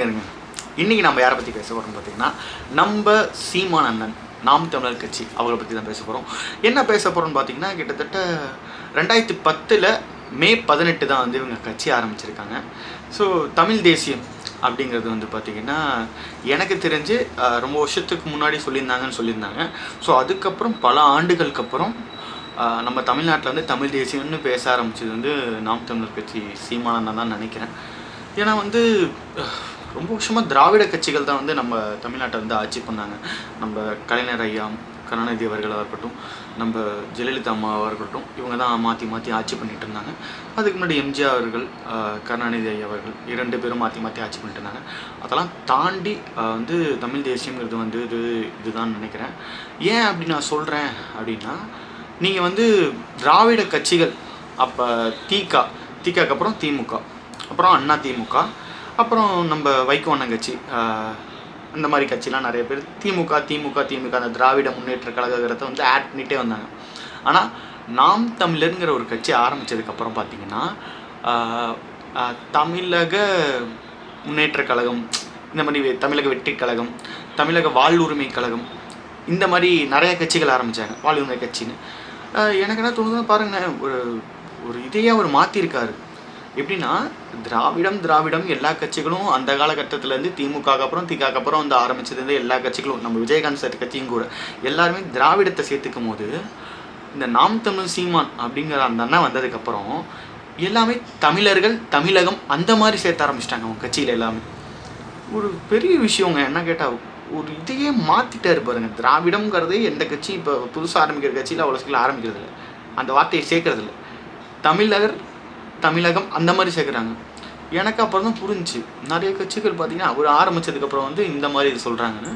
ரசிகருங்க இன்றைக்கி நம்ம யாரை பற்றி பேச போகிறோம் பார்த்தீங்கன்னா நம்ம சீமான் அண்ணன் நாம் தமிழர் கட்சி அவரை பற்றி தான் பேச போகிறோம் என்ன பேச போகிறோம்னு பார்த்தீங்கன்னா கிட்டத்தட்ட ரெண்டாயிரத்தி பத்தில் மே பதினெட்டு தான் வந்து இவங்க கட்சி ஆரம்பிச்சிருக்காங்க. ஸோ தமிழ் தேசியம் அப்படிங்கிறது வந்து பார்த்திங்கன்னா எனக்கு தெரிஞ்சு ரொம்ப வருஷத்துக்கு முன்னாடி சொல்லியிருந்தாங்கன்னு சொல்லியிருந்தாங்க. ஸோ அதுக்கப்புறம் பல ஆண்டுகளுக்கு அப்புறம் நம்ம தமிழ்நாட்டில் வந்து தமிழ் தேசியம்னு பேச ஆரம்பிச்சது வந்து நாம் தமிழர் கட்சி சீமானந்தான் தான் நினைக்கிறேன். ஏன்னா வந்து ரொம்ப வருஷமாக திராவிட கட்சிகள் தான் வந்து நம்ம தமிழ்நாட்டை வந்து ஆட்சி பண்ணாங்க. நம்ம கலைஞர் ஐயா கருணாநிதி அவர்களாக இருக்கட்டும் நம்ம ஜெயலலிதா அம்மாவாக இருக்கட்டும் இவங்க தான் மாற்றி மாற்றி ஆட்சி பண்ணிட்டு இருந்தாங்க. அதுக்கு முன்னாடி எம்ஜிஆர் அவர்கள் கருணாநிதி ஐயா அவர்கள் இரண்டு பேரும் மாற்றி மாற்றி ஆட்சி பண்ணிட்டு இருந்தாங்க. அதெல்லாம் தாண்டி வந்து தமிழ் தேசியங்கிறது வந்து இது இதுதான் நினைக்கிறேன். ஏன் அப்படி நான் சொல்கிறேன் அப்படின்னா நீங்கள் வந்து திராவிட கட்சிகள் அப்போ தீகா திகாக்கு அப்புறம் திமுக அப்புறம் அண்ணா திமுக அப்புறம் நம்ம வைகோ அண்ணன் கட்சி அந்த இந்த மாதிரி கட்சிலாம் நிறைய பேர் திமுக திமுக திமுக அந்த திராவிட முன்னேற்ற கழகத்தை வந்து ஆட் பண்ணிகிட்டே வந்தாங்க. ஆனால் நாம் தமிழருங்கிற ஒரு கட்சி ஆரம்பித்ததுக்கப்புறம் பார்த்திங்கன்னா தமிழக முன்னேற்ற கழகம் இந்த மாதிரி வெ- தமிழக வெற்றி கழகம் தமிழக வாழ்வுரிமை கழகம் இந்த மாதிரி நிறைய கட்சிகள் ஆரம்பித்தாங்க வாழ்வுரிமை கட்சின்னு. எனக்கு என்ன தோணுதுன்னா பாருங்களேன் ஒரு ஒரு இதையே அவர் மாற்றிருக்காரு எப்படின்னா திராவிடம் திராவிடம் எல்லா கட்சிகளும் அந்த காலகட்டத்திலேருந்து திமுக அப்புறம் திகாக்கு அப்புறம் வந்து ஆரம்பிச்சது எல்லா கட்சிகளும். நம்ம விஜயகாந்த் சார் கட்சியும் கூட. எல்லாருமே திராவிடத்தை சேர்த்துக்கும் போது இந்த நாம் தமிழ் சீமான் அப்படிங்கிற அந்த அண்ணன் வந்ததுக்கப்புறம் எல்லாமே தமிழர்கள் தமிழகம் அந்த மாதிரி சேர்த்த ஆரம்பிச்சிட்டாங்க அவங்க கட்சியில் எல்லாமே. ஒரு பெரிய விஷயங்க என்ன கேட்டால் ஒரு இதையே மாற்றிட்டாரு பாருங்க. திராவிடம்ங்கிறதே எந்த கட்சி இப்போ புதுசாக ஆரம்பிக்கிற கட்சியில் அவ்வளோ சீக்கிரம் ஆரம்பிக்கிறது இல்லை அந்த வார்த்தையை சேர்க்கறதில்ல. தமிழர் தமிழகம் அந்த மாதிரி சேர்க்குறாங்க. எனக்கு அப்புறம் தான் புரிஞ்சுச்சு. நிறைய கட்சிகள் பார்த்தீங்கன்னா அவர் ஆரம்பிச்சதுக்கப்புறம் வந்து இந்த மாதிரி இது சொல்கிறாங்கன்னு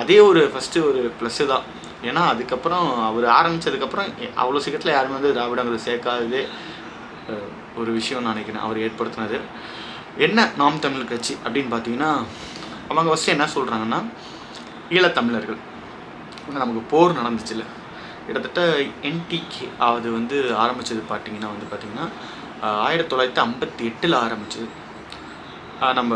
அதே ஒரு ஃபஸ்ட்டு ஒரு ப்ளஸ்ஸு தான். ஏன்னா அதுக்கப்புறம் அவர் ஆரம்பித்ததுக்கப்புறம் அவ்வளோ சீக்கிரத்தில் யாருமே வந்து திராவிடங்கிறது சேர்க்காததே ஒரு விஷயம் நான் நினைக்கிறேன். அவர் ஏற்படுத்தினது. என்ன நாம் தமிழ் கட்சி அப்படின்னு பார்த்தீங்கன்னா அவங்க ஃபஸ்ட்டு என்ன சொல்கிறாங்கன்னா ஈழத்தமிழர்கள் நமக்கு போர் நடந்துச்சுல்ல. கிட்டத்தட்ட என்டிகே அது வந்து ஆரம்பித்தது பார்த்திங்கன்னா வந்து பார்த்திங்கன்னா ஆயிரத்தி தொள்ளாயிரத்தி ஐம்பத்தி எட்டில் ஆரம்பிச்சது. நம்ம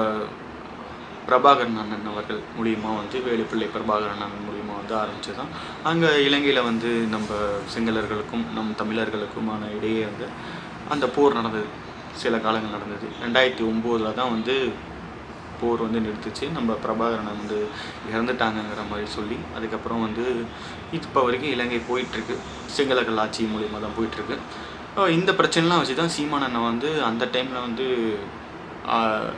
பிரபாகரன் அண்ணன் அவர்கள் மூலியமாக வந்து வேலுப்பிள்ளை பிரபாகரன் அண்ணன் மூலியமாக வந்து ஆரம்பித்தது தான் அங்கே இலங்கையில் வந்து நம்ம சிங்களர்களுக்கும் நம் தமிழர்களுக்குமான இடையே வந்து அந்த போர் நடந்தது. சில காலங்கள் நடந்தது. ரெண்டாயிரத்தி ஒம்போதில் தான் வந்து போர் வந்து நிறுத்துச்சு. நம்ம பிரபாகரனை வந்து இறந்துட்டாங்கங்கிற மாதிரி சொல்லி அதுக்கப்புறம் வந்து இப்போ வரைக்கும் இலங்கை போயிட்டுருக்கு. சிங்களர்கள் ஆட்சி மூலியமாக தான் போயிட்டுருக்கு. இந்த பிரச்சனைலாம் வச்சு தான் சீமானண்ணன் வந்து அந்த டைமில் வந்து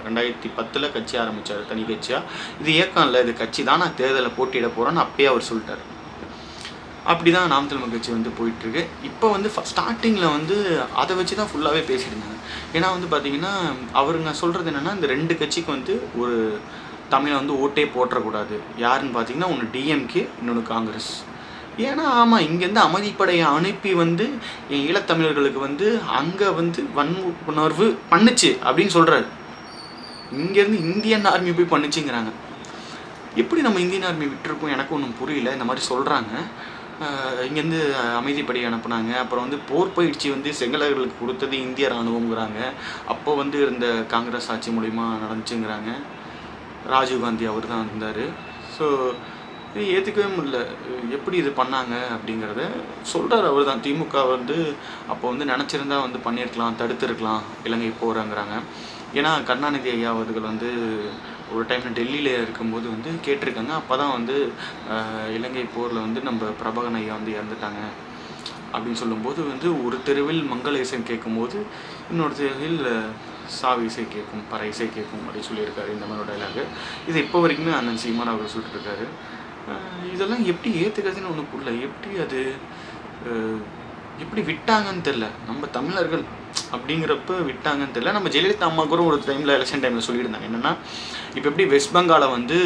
ரெண்டாயிரத்தி பத்தில் கட்சி ஆரம்பித்தார் தனி கட்சியாக இது இயக்கம் இல்லை இது கட்சி தான் நான் தேர்தலில் போட்டியிட போகிறேன்னு அப்பயே அவர் சொல்லிட்டார். அப்படி தான் நாம் தமிழ் கட்சி வந்து போயிட்டுருக்கு. இப்போ வந்து ஸ்டார்டிங்கில் வந்து அதை வச்சு தான் ஃபுல்லாகவே பேசியிருந்தாங்க ஏன்னா வந்து பார்த்தீங்கன்னா அவருங்க சொல்கிறது என்னென்னா இந்த ரெண்டு கட்சிக்கு வந்து ஒரு தமிழை வந்து ஓட்டே போட்டுறக்கூடாது யாருன்னு பார்த்தீங்கன்னா ஒன்று டிஎம்கே இன்னொன்று காங்கிரஸ். ஏன்னா ஆமாம் இங்கேருந்து அமைதிப்படையை அனுப்பி வந்து என் ஈழத்தமிழர்களுக்கு வந்து அங்கே வந்து வன்புணர்வு பண்ணுச்சு அப்படின்னு சொல்கிறாரு இங்கேருந்து இந்தியன் ஆர்மி போய் பண்ணுச்சுங்கிறாங்க. எப்படி நம்ம இந்தியன் ஆர்மி விட்டுருக்கோம்? எனக்கு ஒன்றும் புரியல. இந்த மாதிரி சொல்கிறாங்க இங்கேருந்து அமைதிப்படை அனுப்புனாங்க. அப்புறம் வந்து போர் பயிற்சி வந்து செங்கலர்களுக்கு கொடுத்தது இந்திய இராணுவங்கிறாங்க அப்போ வந்து இருந்த காங்கிரஸ் ஆட்சி மூலிமா நடந்துச்சுங்கிறாங்க. ராஜீவ்காந்தி அவர் தான் இருந்தார். ஸோ இது ஏற்றுக்கவே முடியல. எப்படி இது பண்ணாங்க அப்படிங்கிறத சொல்கிறார் அவர் தான். திமுக வந்து அப்போ வந்து நினச்சிருந்தா வந்து பண்ணியிருக்கலாம் தடுத்துருக்கலாம் இலங்கை போகிறாங்கிறாங்க ஏன்னா கருணாநிதி ஐயா அவர்கள் வந்து ஒரு டைம் டெல்லியில் இருக்கும்போது வந்து கேட்டிருக்காங்க. அப்போ தான் வந்து இலங்கை போரில் வந்து நம்ம பிரபகன் ஐயா வந்து இறந்துட்டாங்க அப்படின்னு சொல்லும்போது வந்து ஒரு தெருவில் மங்கள இசை கேட்கும்போது இன்னொரு தெருவில் சாவி இசை கேட்கும் பற இசை கேட்கும் அப்படின்னு சொல்லியிருக்காரு இந்த மாதிரி டைலாகு இது இப்போ வரைக்குமே அண்ணன் சீமான் அவர் சொல்லிட்டு இருக்காரு. இதெல்லாம் எப்படி ஏற்றுக்கிறதுன்னு ஒன்று புரியல. எப்படி அது எப்படி விட்டாங்கன்னு தெரில நம்ம தமிழர்கள் அப்படிங்கிறப்ப விட்டாங்கன்னு தெரில நம்ம ஜெயலலிதா அம்மா கூட ஒரு டைமில் எலெக்ஷன் டைமில் சொல்லியிருந்தாங்க. என்னென்னா இப்போ எப்படி வெஸ்ட் பெங்காலை வந்து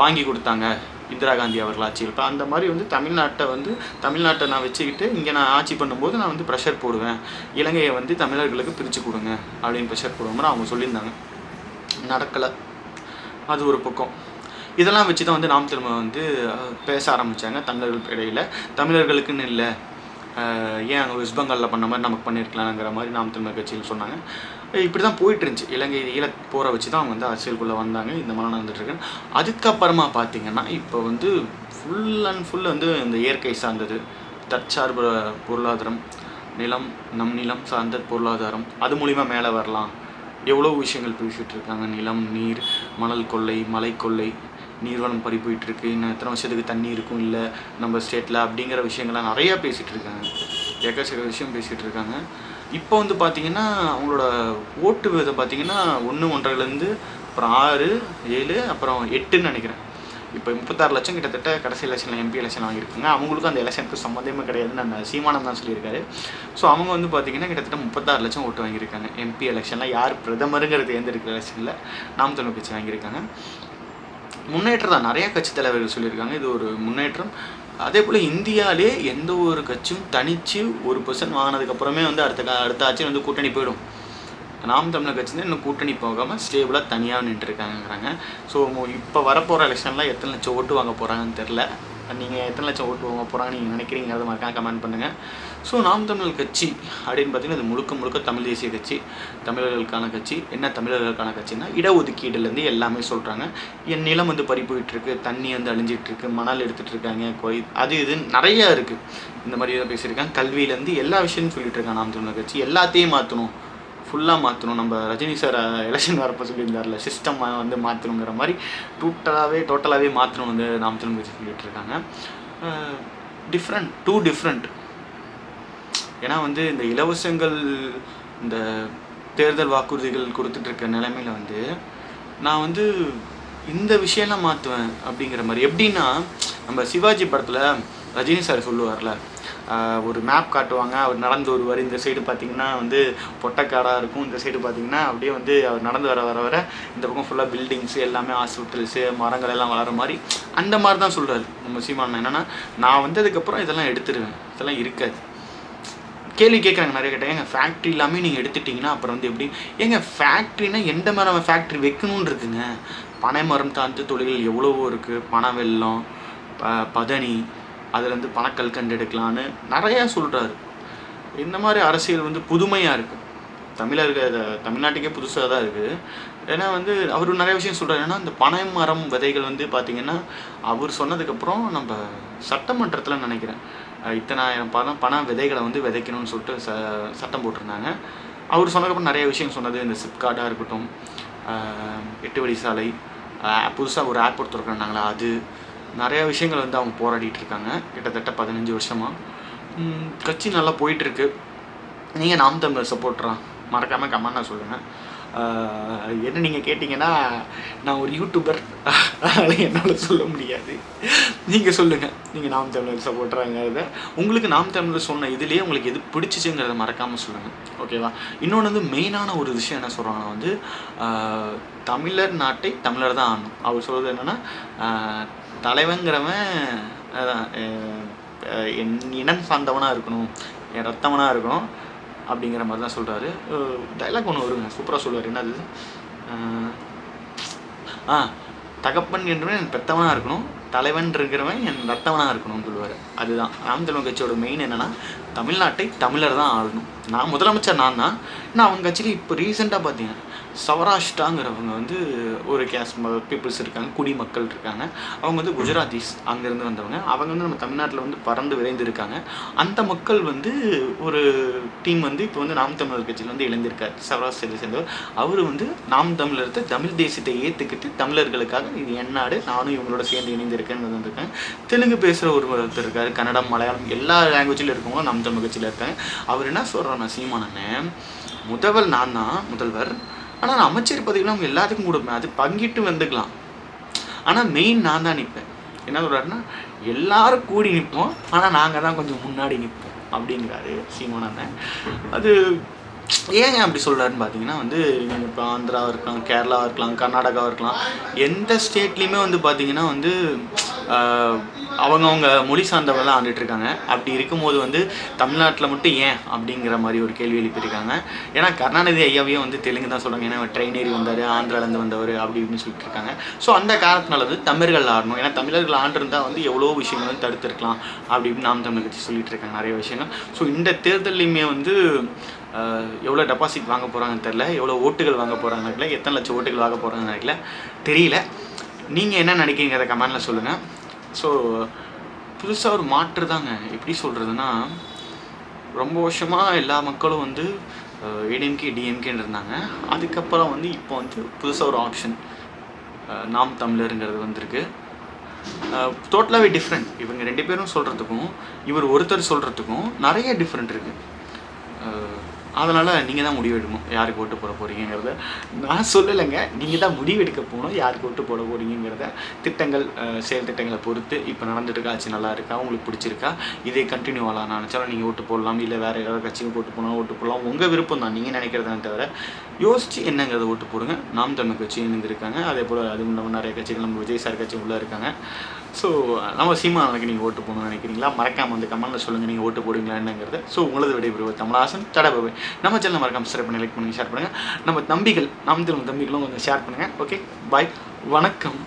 வாங்கி கொடுத்தாங்க இந்திரா காந்தி அவர்கள் ஆட்சியில். இப்போ அந்த மாதிரி வந்து தமிழ்நாட்டை வந்து தமிழ்நாட்டை நான் வச்சுக்கிட்டு இங்கே நான் ஆட்சி பண்ணும்போது நான் வந்து ப்ரெஷர் போடுவேன். இலங்கையை வந்து தமிழர்களுக்கு பிரித்து கொடுங்க அப்படின்னு ப்ரெஷர் போடுவோம்னு அவங்க சொல்லியிருந்தாங்க. நடக்கலை. அது ஒரு பக்கம். இதெல்லாம் வச்சு தான் வந்து நாம் திரும்ப வந்து பேச ஆரம்பித்தாங்க தமிழர்கள் இடையில். தமிழர்களுக்குன்னு இல்லை. ஏன் அங்கே வெஸ்ட் பெங்காலில் பண்ண மாதிரி நமக்கு பண்ணியிருக்கலாங்கிற மாதிரி நாம் தமிழர் கட்சியில் சொன்னாங்க. இப்படி தான் போயிட்டு இருந்துச்சு இலங்கை ஈழ போரை வச்சு தான் அவங்க வந்து அரசியலுக்குள்ளே வந்தாங்க. இந்த மாதிரி நடந்துட்டுருக்கு. அதுக்கப்புறமா பார்த்தீங்கன்னா இப்போ வந்து ஃபுல் அண்ட் ஃபுல் வந்து இந்த இயற்கை சார்ந்தது. தற்சார்பு பொருளாதாரம் நிலம் நம் நிலம் சார்ந்த பொருளாதாரம் அது மூலிமா மேலே வரலாம். எவ்வளோ விஷயங்கள் பேசிகிட்டு இருக்காங்க? நிலம் நீர் மணல் கொள்ளை மலை கொள்ளை நீர்வளம் பறி போயிட்டுருக்கு இன்னும் எத்தனை வருஷத்துக்கு தண்ணி இருக்கும் இல்லை? நம்ம ஸ்டேட்டில் அப்படிங்கிற விஷயங்கள்லாம் நிறையா பேசிகிட்டு இருக்காங்க. எக்கச்சக்க விஷயம் பேசிகிட்டு இருக்காங்க. இப்போ வந்து பார்த்திங்கன்னா அவங்களோட ஓட்டு விதம் பார்த்தீங்கன்னா ஒன்று ஒன்றரைலேருந்து அப்புறம் ஆறு ஏழு அப்புறம் எட்டுன்னு நினைக்கிறேன். இப்போ முப்பத்தாறு லட்சம் கிட்டத்தட்ட கடைசி எலெக்ஷனில் எம்பி எலெக்ஷன் வாங்கியிருக்காங்க. அவங்களுக்கும் அந்த எலெக்ஷனுக்கு சம்மந்தமே கிடையாதுன்னு அந்த சீமானம் தான் சொல்லியிருக்காரு. ஸோ அவங்க வந்து பார்த்தீங்கன்னா கிட்டத்தட்ட முப்பத்தாறு லட்சம் ஓட்டு வாங்கியிருக்காங்க. எம்பி எலெக்ஷனில் யார் பிரதமருங்கிறது தேர்ந்தெடுக்கிற எலெக்ஷனில் நாம் தமிழ் கட்சி வாங்கியிருக்காங்க. முன்னேற்றம் தான். நிறைய கட்சி தலைவர்கள் சொல்லியிருக்காங்க. இது ஒரு முன்னேற்றம். அதே போல் இந்தியாவிலே எந்த ஒரு கட்சியும் தனித்து ஒரு பர்சன்ட் வாங்கினதுக்கப்புறமே வந்து அடுத்த அடுத்த ஆட்சி வந்து கூட்டணி போயிடும். நாம் தமிழர் கட்சி இன்னும் கூட்டணி போகாமல் ஸ்டேபிளாக தனியாக நின்றுருக்காங்கிறாங்க ஸோ இப்போ வரப்போகிற எலெக்ஷனில் எத்தனை லட்சம் ஓட்டு வாங்க போகிறாங்கன்னு தெரில நீங்கள் எத்தனை லட்சம் ஓட்டு வாங்க போகிறாங்கன்னு நீங்கள் நினைக்கிறீங்கிறத மறக்காம கமெண்ட் பண்ணுங்கள் ஸோ நாம் தமிழர் கட்சி அப்படின்னு பார்த்தீங்கன்னா இது முழுக்க முழுக்க தமிழ் தேசிய கட்சி தமிழர்களுக்கான கட்சி. என்ன தமிழர்களுக்கான கட்சின்னா இடஒதுக்கீடுலேருந்து எல்லாமே சொல்கிறாங்க என் நிலம் வந்து பறி போயிட்டுருக்கு தண்ணி வந்து அழிஞ்சிட்ருக்கு மணல் எடுத்துகிட்டு இருக்காங்க கொய் அது இதுன்னு நிறையா இருக்குது இந்த மாதிரி தான் பேசியிருக்காங்க. கல்வியிலேருந்து எல்லா விஷயமும் சொல்லிட்டு இருக்காங்க நாம் தமிழர் கட்சி. எல்லாத்தையும் மாற்றணும் ஃபுல்லாக மாற்றணும் நம்ம ரஜினி சார் எலெக்ஷன் வரப்போ சொல்லியிருந்தார்ல சிஸ்டம் வந்து மாற்றணுங்கிற மாதிரி டோட்டலாகவே டோட்டலாகவே மாற்றணும் வந்து நாம் தமிழ் சொல்லிட்டு இருக்காங்க டிஃப்ரெண்ட் டூ டிஃப்ரெண்ட் ஏன்னா வந்து இந்த இலவசங்கள் இந்த தேர்தல் வாக்குறுதிகள் கொடுத்துட்டு இருக்க வந்து நான் வந்து இந்த விஷயம்லாம் மாற்றுவேன் அப்படிங்கிற மாதிரி. எப்படின்னா நம்ம சிவாஜி படத்தில் ரஜினி சார் சொல்லுவார்ல ஒரு மேப் காட்டுவாங்க. அவர் நடந்து வருவார். இந்த சைடு பார்த்தீங்கன்னா வந்து பொட்டக்காடாக இருக்கும். இந்த சைடு பார்த்தீங்கன்னா அப்படியே வந்து அவர் நடந்து வர வர வர இந்த பக்கம் ஃபுல்லாக பில்டிங்ஸ் எல்லாமே ஹாஸ்பிட்டல்ஸு மரங்கள் எல்லாம் வளர மாதிரி அந்த மாதிரி தான் சொல்கிறாரு நம்ம சீமான். என்னென்னா நான் வந்ததுக்கப்புறம் இதெல்லாம் எடுத்துருவேன். இதெல்லாம் இருக்காது. கேள்வி கேட்குறாங்க நிறைய கேட்டாங்க எங்கள் ஃபேக்ட்ரி எல்லாமே நீங்கள் எடுத்துட்டிங்கன்னா அப்புறம் வந்து எப்படி? ஏங்க ஃபேக்ட்ரினா எந்த மாதிரி நம்ம ஃபேக்ட்ரி வைக்கணும்னு இருக்குங்க? பனைமரம் சார்ந்த தொழில்கள் எவ்வளவோ இருக்குது பனை வெள்ளம் ப பதனி அதுலேருந்து பணக்கல் எடுக்கலான்னு நிறையா சொல்கிறாரு இந்த மாதிரி அரசியல் வந்து புதுமையாக இருக்குது தமிழர்கள் தமிழ்நாட்டுக்கே புதுசாக தான் இருக்குது ஏன்னா வந்து அவர் நிறைய விஷயம் சொல்கிறார் ஏன்னா இந்த பனை மரம் விதைகள் வந்து பார்த்திங்கன்னா அவர் சொன்னதுக்கப்புறம் நம்ம சட்டமன்றத்தில் நினைக்கிறேன். இத்தனை இத்தனாயிரம் பணம் பண விதைகளை வந்து விதைக்கணும்னு சொல்லிட்டு ச சட்டம் போட்டிருந்தாங்க. அவர் சொன்னதுக்கப்புறம் நிறைய விஷயம் சொன்னது. இந்த சிப்கார்டாக இருக்கட்டும் எட்டு வழி சாலை புதுசாக ஒரு ஏர்போர்ட் திறக்கிறாங்களா அது நிறையா விஷயங்கள் வந்து அவங்க போராடிட்டு இருக்காங்க. கிட்டத்தட்ட பதினஞ்சு வருஷமாக கட்சி நல்லா போயிட்டுருக்கு. நீங்கள் நாம் தமிழர் சப்போர்ட்ரா மறக்காமல் கமெண்ட்டாக சொல்லுங்கள் என்ன நீங்கள் கேட்டிங்கன்னா நான் ஒரு யூடியூபர் அதனால் என்னால் சொல்ல முடியாது. நீங்கள் சொல்லுங்கள் நீங்கள் நாம் தமிழர் சப்போர்ட்றாங்கிறத உங்களுக்கு நாம் தமிழர் சொன்ன இதுலேயே உங்களுக்கு எது பிடிச்சிச்சுங்கிறத மறக்காமல் சொல்லுங்கள் ஓகேவா இன்னொன்று வந்து மெயினான ஒரு விஷயம் என்ன சொல்கிறாங்கன்னா வந்து தமிழர் நாட்டை தமிழர் தான் ஆடணும். அவர் சொல்கிறது என்னென்னா தலைவங்கிறவன் அதான் என் இனம் சார்ந்தவனாக இருக்கணும் என் ரத்தவனாக இருக்கணும் அப்படிங்கிற மாதிரி தான் சொல்கிறாரு டைலாக் ஒன்று வருங்க சூப்பராக சொல்லுவார். என்னது? ஆ தகப்பன் என்றவன் என் பெத்தவனாக இருக்கணும் தலைவன் இருக்கிறவன் என் ரத்தவனாக இருக்கணும்னு சொல்லுவார். அதுதான். நாம் கட்சியோட மெயின் என்னென்னா தமிழ்நாட்டை தமிழர் தான் ஆளணும். நான் முதலமைச்சர் நான் தான் நான் அவங்க கட்சியில் இப்போ ரீசெண்டாக பார்த்தீங்கன்னா சௌராஷ்டிராங்கிறவங்க வந்து ஒரு கேஸ் பீப்புள்ஸ் இருக்காங்க குடிமக்கள் இருக்காங்க. அவங்க வந்து குஜராத்திஸ் அங்கேருந்து வந்தவங்க. அவங்க வந்து நம்ம தமிழ்நாட்டில் வந்து பறந்து விரைந்து இருக்காங்க. அந்த மக்கள் வந்து ஒரு டீம் வந்து இப்போ வந்து நாம் தமிழர் கட்சியில் வந்து இழந்திருக்கார் சௌராஷ்டிரத்தை சேர்ந்தவர். அவர் வந்து நாம் தமிழர்த்தை தமிழ் தேசியத்தை ஏற்றுக்கிட்டு தமிழர்களுக்காக இது என்னாடு நானும் இவங்களோட சேர்ந்து இணைந்திருக்கேன்னு வந்திருக்கேன் தெலுங்கு பேசுகிற ஒரு ஒருத்தர் இருக்கார் கன்னடம் மலையாளம் எல்லா லாங்குவேஜில் இருக்கவங்களும் நாம் தமிழ் கட்சியில் அவர் என்ன சொல்கிறாங்க சீமானண்ணே முதல்வர் நான் தான் முதல்வர். ஆனால் நான் அமைச்சர் பதவியெலாம் அவங்க எல்லாத்துக்கும் கொடுப்பேன் அது பங்கிட்டு வந்துக்கலாம். ஆனால் மெயின் நான் தான் நிற்பேன் என்ன சொல்கிறாருன்னா எல்லாரும் கூடி நிற்போம் ஆனால் நாங்கள் தான் கொஞ்சம் முன்னாடி நிற்போம் அப்படிங்கிறாரு சீமானண்ணன் அது ஏங்க அப்படி சொல்கிறாருன்னு பார்த்தீங்கன்னா வந்து நீங்கள் இப்போ ஆந்திராவாக இருக்கலாம் கேரளாவாக இருக்கலாம் கர்நாடகாவாக இருக்கலாம் எந்த ஸ்டேட்லேயுமே வந்து பார்த்தீங்கன்னா வந்து அவங்கவுங்க மொழி சார்ந்தவங்களாம் ஆண்டுட்டு இருக்காங்க அப்படி இருக்கும்போது வந்து தமிழ்நாட்டில் மட்டும் ஏன் அப்படிங்கிற மாதிரி ஒரு கேள்வி எழுப்பியிருக்காங்க. ஏன்னா கருணாநிதி ஐயாவே வந்து தெலுங்கு தான் சொல்கிறாங்க ஏன்னா ட்ரெயின் ஏறி வந்தார் ஆந்திராலேருந்து வந்தவர் அப்படி இப்படின்னு சொல்லிட்டு இருக்காங்க ஸோ அந்த காரணத்தினால வந்து தமிழர்கள் ஆடணும். ஏன்னா தமிழர்கள் ஆண்டிருந்தால் வந்து எவ்வளோ விஷயங்கள் வந்து தடுத்திருக்கலாம் அப்படி இப்படின்னு நாம் தமிழ் கட்சி சொல்லிட்டு இருக்காங்க நிறைய விஷயங்கள். ஸோ இந்த தேர்தல்லையுமே வந்து எவ்வளோ டெபாசிட் வாங்க போகிறாங்கன்னு தெரில எவ்வளோ ஓட்டுகள் வாங்க போகிறாங்கன்னு தெரியல. எத்தனை லட்சம் ஓட்டுகள் வாங்க போகிறாங்கன்னு தெரியல. தெரியல. நீங்கள் என்ன நினைக்கிறீங்கிறத கமெண்டில் சொல்லுங்கள் ஸோ புதுசாக ஒரு மாற்று தாங்க. எப்படி சொல்கிறதுனா ரொம்ப வருஷமாக எல்லா மக்களும் வந்து ஏடிஎம்கே டிஎம்கேன்னு இருந்தாங்க. அதுக்கப்புறம் வந்து இப்போ வந்து புதுசாக ஒரு ஆப்ஷன் நாம் தமிழருங்கிறது வந்திருக்கு. டோட்டலாகவே டிஃப்ரெண்ட் இவங்க ரெண்டு பேரும் சொல்கிறதுக்கும் இவர் ஒருத்தர் சொல்கிறதுக்கும் நிறைய டிஃப்ரெண்ட் இருக்குது அதனால் நீங்கள் தான் முடிவெடுக்கணும் யாருக்கு ஓட்டு போட போகிறீங்கிறத நான் சொல்லலைங்க. நீங்கள் தான் முடிவெடுக்க போகணும். யாருக்கு ஓட்டு போட போகிறீங்கிறத திட்டங்கள் செயல் திட்டங்களை பொறுத்து இப்போ நடந்துட்டுருக்கா இருக்கா நல்லா இருக்கா? உங்களுக்கு பிடிச்சிருக்கா? இதே கண்டினியூ ஆகலாம். நினச்சாலும் நீங்கள் ஓட்டு போடலாம். இல்லை வேறு ஏதாவது கட்சிக்கு ஓட்டு போனால் ஓட்டு போடலாம். உங்கள் விருப்பம் தான். நீங்கள் நினைக்கிறதானே தவிர யோசிச்சு என்னங்கிறத ஓட்டு போடுங்க. நாம் தமிழ் கட்சி இருக்காங்க அதே போல் அது இல்லாமல் நிறைய கட்சிகள் நம்ம விஜய் சார் கட்சி உள்ளே இருக்காங்க. ஸோ நம்ம சீமானுக்கு நீங்கள் ஓட்டு போகணும்னு நினைக்கிறீங்களா? மறக்காம வந்து கமெண்ட்டில் சொல்லுங்கள் நீங்கள் ஓட்டு போடுவீங்களா என்னங்கிறது. ஸோ உங்களது விடைபெறுவது தமிழாசன் தடவை நம்ம சேனல் மறக்காம சப்ஸ்கிரைப் பண்ணி லைக் பண்ணி ஷேர் பண்ணுங்கள் நம்ம தம்பிகள் நாம் திரும்ப தம்பிகளும் கொஞ்சம் ஷேர் பண்ணுங்கள் ஓகே பாய் வணக்கம்.